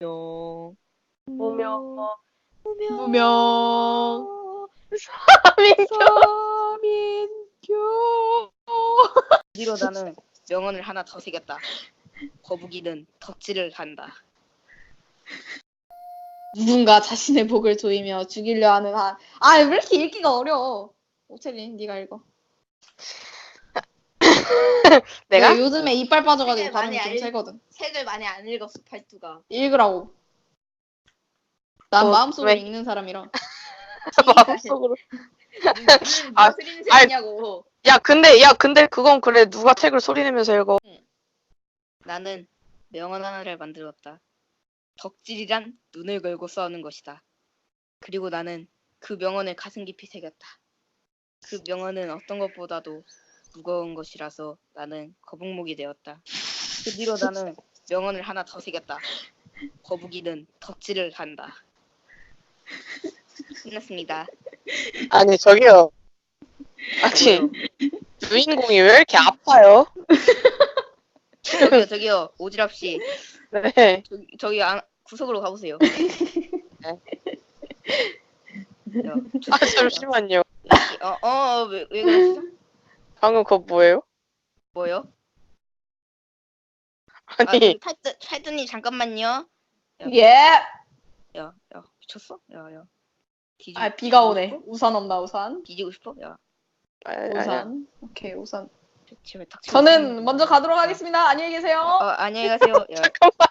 명. 무명. 무명. 무명. 서민교. 뒤로 나는 명언을 하나 더 새겼다. 거북이는 덕질을 한다. 누군가 자신의 복을 조이며 죽이려 하는 한. 아, 왜 이렇게 읽기가 어려워? 오채린, 네가 읽어. 내가? 네, 요즘에 이빨 빠져가지고 발음이 많이 좀 알- 세거든. 책을 많이 안 읽었어, 팔두가. 읽으라고. 난 어, 마음속으로 왜? 읽는 사람이라. 마음속으로. 아, 무슨 아이- 새냐고. 야, 근데, 야, 근데 그건 그래. 누가 책을 소리내면서 읽어. 나는 명언 하나를 만들었다. 덕질이란 눈을 걸고 써는 것이다. 그리고 나는 그 명언을 가슴 깊이 새겼다. 그 명언은 어떤 것보다도 무거운 것이라서 나는 거북목이 되었다. 그 뒤로 나는 명언을 하나 더 새겼다. 거북이는 덕질을 한다. 끝났습니다. 아니, 저기요. 아니, 주인공이 왜 이렇게 아파요? 저기요, 저기요, 오지랖 씨, 네. 저기, 저기 안, 구석으로 가보세요. 야, 아, 잠시만요. 어, 어, 왜, 왜 그러시죠? 방금 그거 뭐예요? 뭐요? 아, 아니, 팔드, 팔드님 잠깐만요. 예! 야, 야, 미쳤어? 야, 야. 뒤지, 아, 비가 뒤지고 오네. 싶어? 우산 없나, 우산? 뒤지고 싶어? 야, 아니, 아니, 우산. 오케이, 우산. 제발 탁 치고 저는 있어. 먼저 가도록 하겠습니다. 안녕히 계세요. 어, 안녕히 가세요. 야, 잠깐만.